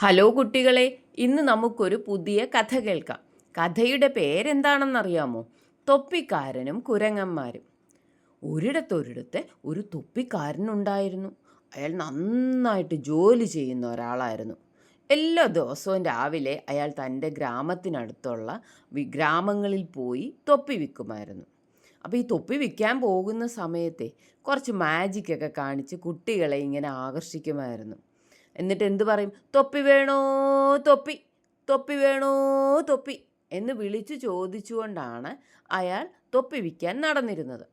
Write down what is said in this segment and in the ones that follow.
Hello കുട്ടികളെ ഇന്ന് നമുക്കൊരു പുതിയ കഥ കേൾക്കാം. കഥയുടെ പേരെന്താണെന്നറിയാമോ? തൊപ്പിക്കാരനും കുരങ്ങന്മാരും. ഒരിടത്തൊരിടത്ത് ഒരു തൊപ്പിക്കാരനുണ്ടായിരുന്നു. അയാൾ നന്നായിട്ട് ജോലി ചെയ്യുന്ന ഒരാളായിരുന്നു. എല്ലാ ദിവസവും രാവിലെ അയാൾ തന്റെ ഗ്രാമത്തിനടുത്തുള്ള ഗ്രാമങ്ങളിൽ പോയി തൊപ്പി വിൽക്കുമായിരുന്നു. അപ്പോൾ ഈ തൊപ്പി വിൽക്കാൻ പോകുന്ന സമയത്തെ കുറച്ച് മാജിക്കൊക്കെ കാണിച്ച് കുട്ടികളെ ഇങ്ങനെ ആകർഷിക്കുമായിരുന്നു. എന്നിട്ട് എന്ത് പറയും? തൊപ്പി വേണോ? തൊപ്പി. തൊപ്പി വേണോ? തൊപ്പി. എന്ന് വിളിച്ചു ചോദിച്ചുകൊണ്ടാണ് അയാൾ തൊപ്പി വിൽക്കാൻ നടന്നിരുന്നത്.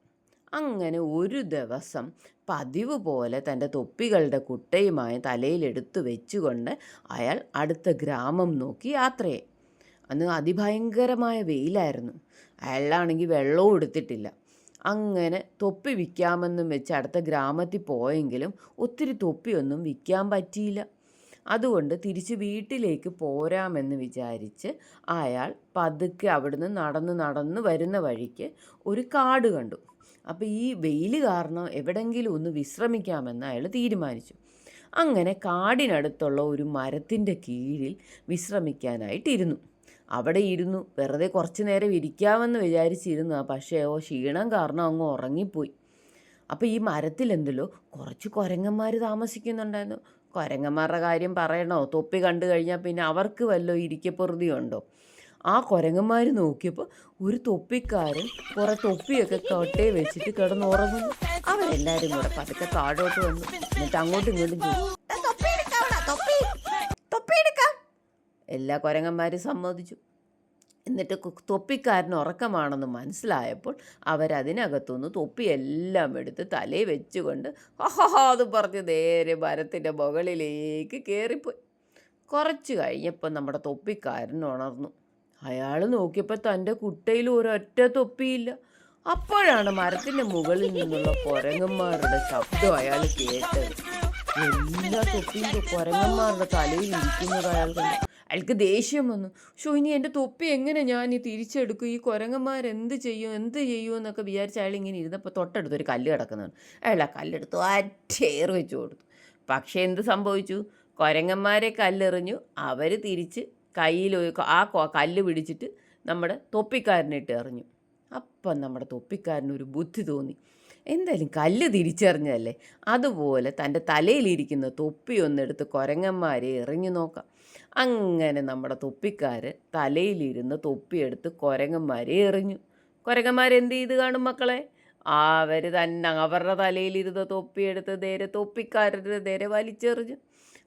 അങ്ങനെ ഒരു ദിവസം പതിവ് പോലെ തന്റെ തൊപ്പികളുടെ കുട്ടയുമായി തലയിലെടുത്ത് വെച്ചുകൊണ്ട് അയാൾ അടുത്ത ഗ്രാമം നോക്കി യാത്രയായി അന്ന് അതിഭയങ്കരമായ വെയിലായിരുന്നു. അയാളാണെങ്കിൽ വെള്ളവും എടുത്തിട്ടില്ല. അങ്ങനെ തൊപ്പി വിൽക്കാമെന്നും വെച്ച് അടുത്ത ഗ്രാമത്തിൽ പോയെങ്കിലും ഒത്തിരി തൊപ്പിയൊന്നും വിൽക്കാൻ പറ്റിയില്ല. അതുകൊണ്ട് തിരിച്ച് വീട്ടിലേക്ക് പോരാമെന്ന് വിചാരിച്ച് അയാൾ പതുക്കെ അവിടുന്ന് നടന്ന് നടന്ന് വരുന്ന വഴിക്ക് ഒരു കാട് കണ്ടു. അപ്പോൾ ഈ വെയിൽ കാരണം എവിടെങ്കിലും ഒന്ന് വിശ്രമിക്കാമെന്ന് അയാൾ തീരുമാനിച്ചു. അങ്ങനെ കാടിനടുത്തുള്ള ഒരു മരത്തിന്റെ കീഴിൽ വിശ്രമിക്കാനായിട്ടിരുന്നു. അവിടെ ഇരുന്നു. വെറുതെ കുറച്ച് നേരം ഇരിക്കാമെന്ന് വിചാരിച്ചിരുന്നു. പക്ഷേ ഓ ക്ഷീണം കാരണം അങ്ങ് ഉറങ്ങിപ്പോയി. അപ്പോൾ ഈ മരത്തിലെന്തല്ലോ കുറച്ച് കുരങ്ങന്മാർ താമസിക്കുന്നുണ്ടായിരുന്നു. കുരങ്ങന്മാരുടെ കാര്യം പറയണോ? തൊപ്പി കണ്ടു കഴിഞ്ഞാൽ പിന്നെ അവർക്ക് വല്ലോ ഇരിക്കപ്പൊറുതിയുണ്ടോ ആ കുരങ്ങന്മാർ നോക്കിയപ്പോൾ ഒരു തൊപ്പിക്കാരൻ കുറേ തൊപ്പിയൊക്കെ കൊട്ടയെ വെച്ചിട്ട് കിടന്നുറങ്ങുന്നു. അവരെല്ലാവരും കൂടെ പതുക്കെ താഴോട്ട് വന്നു. എന്നിട്ട് അങ്ങോട്ടും ഇങ്ങോട്ടും ചോദിച്ചു എല്ലാ കുരങ്ങന്മാരും സമ്മതിച്ചു. എന്നിട്ട് തൊപ്പിക്കാരന് ഉറക്കമാണെന്ന് മനസ്സിലായപ്പോൾ അവരതിനകത്തുനിന്ന് തൊപ്പിയെല്ലാം എടുത്ത് തലയിൽ വെച്ചുകൊണ്ട് ഹഹഹാ എന്ന് പറഞ്ഞ് നേരെ മരത്തിന്റെ മുകളിലേക്ക് കയറിപ്പോയി. കുറച്ച് കഴിഞ്ഞപ്പോൾ നമ്മുടെ തൊപ്പിക്കാരൻ ഉണർന്നു. അയാൾ നോക്കിയപ്പോൾ തന്റെ കുട്ടയിൽ ഒരൊറ്റ തൊപ്പിയില്ല. അപ്പോഴാണ് മരത്തിന്റെ മുകളിൽ നിന്നുള്ള കുരങ്ങന്മാരുടെ ശബ്ദം അയാൾ കേട്ടത്. എല്ലാ തൊപ്പിയും കുരങ്ങന്മാരുടെ തലയിൽ ഇരിക്കുന്നത് അയാൾ കണ്ടു. അയാൾക്ക് ദേഷ്യം വന്നു. ഷോ ഇനി എന്റെ തൊപ്പി എങ്ങനെ ഞാൻ ഈ തിരിച്ചെടുക്കും? ഈ കുരങ്ങന്മാർ എന്ത് ചെയ്യും? എന്ത് ചെയ്യും? എന്നൊക്കെ വിചാരിച്ച അയാൾ ഇങ്ങനെ ഇരുന്നപ്പോൾ തൊട്ടടുത്ത് ഒരു കല്ല് കിടക്കുന്നതാണ് അയാൾ ആ കല്ലെടുത്തു അറ്റേറ് വെച്ച് കൊടുത്തു. പക്ഷേ എന്ത് സംഭവിച്ചു? കുരങ്ങന്മാരെ കല്ലെറിഞ്ഞു. അവർ തിരിച്ച് കയ്യിൽ ആ കല്ല് പിടിച്ചിട്ട് നമ്മുടെ തൊപ്പിക്കാരനിട്ട് എറിഞ്ഞു. അപ്പം നമ്മുടെ തൊപ്പിക്കാരനൊരു ബുദ്ധി തോന്നി. എന്തായാലും കല്ല് തിരിച്ചറിഞ്ഞതല്ലേ? അതുപോലെ തന്റെ തലയിലിരിക്കുന്ന തൊപ്പി കുരങ്ങന്മാരെ എറിഞ്ഞു നോക്കാം. അങ്ങനെ നമ്മുടെ തൊപ്പിക്കാർ തലയിലിരുന്ന് തൊപ്പിയെടുത്ത് കുരങ്ങന്മാരെ എറിഞ്ഞു. കുരങ്ങന്മാരെന്ത് ചെയ്ത് കാണും മക്കളെ? അവർ തന്നെ അവരുടെ തലയിലിരുന്ന തൊപ്പിയെടുത്ത് നേരെ തൊപ്പിക്കാരുടെ നേരെ വലിച്ചെറിഞ്ഞു.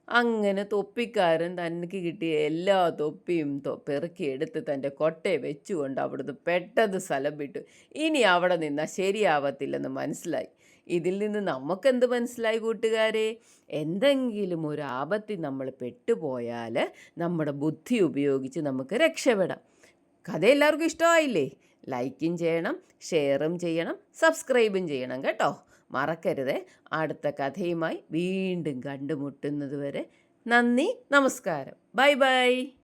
അങ്ങനെ തൊപ്പിക്കാരൻ തനിക്ക് കിട്ടിയ എല്ലാ തൊപ്പിയും പെറുക്കി പെറുക്കിയെടുത്ത് തന്റെ കൊട്ടയെ വെച്ചുകൊണ്ട് അവിടുന്ന് പെട്ടെന്ന് സ്ഥലം വിട്ടു. ഇനി അവിടെ നിന്നാൽ ശരിയാവത്തില്ലെന്ന് മനസ്സിലായി. ഇതിൽ നിന്ന് നമുക്കെന്ത് മനസ്സിലായി കൂട്ടുകാരെ? എന്തെങ്കിലും ഒരു ആപത്തിൽ നമ്മൾ പെട്ടുപോയാൽ നമ്മുടെ ബുദ്ധി ഉപയോഗിച്ച് നമുക്ക് രക്ഷപ്പെടാം. കഥ എല്ലാവർക്കും ഇഷ്ടമായില്ലേ? ലൈക്കും ചെയ്യണം ഷെയറും ചെയ്യണം സബ്സ്ക്രൈബും ചെയ്യണം കേട്ടോ. മറക്കരുത്. അടുത്ത കഥയുമായി വീണ്ടും കണ്ടുമുട്ടുന്നതുവരെ നന്ദി നമസ്കാരം. Bye bye.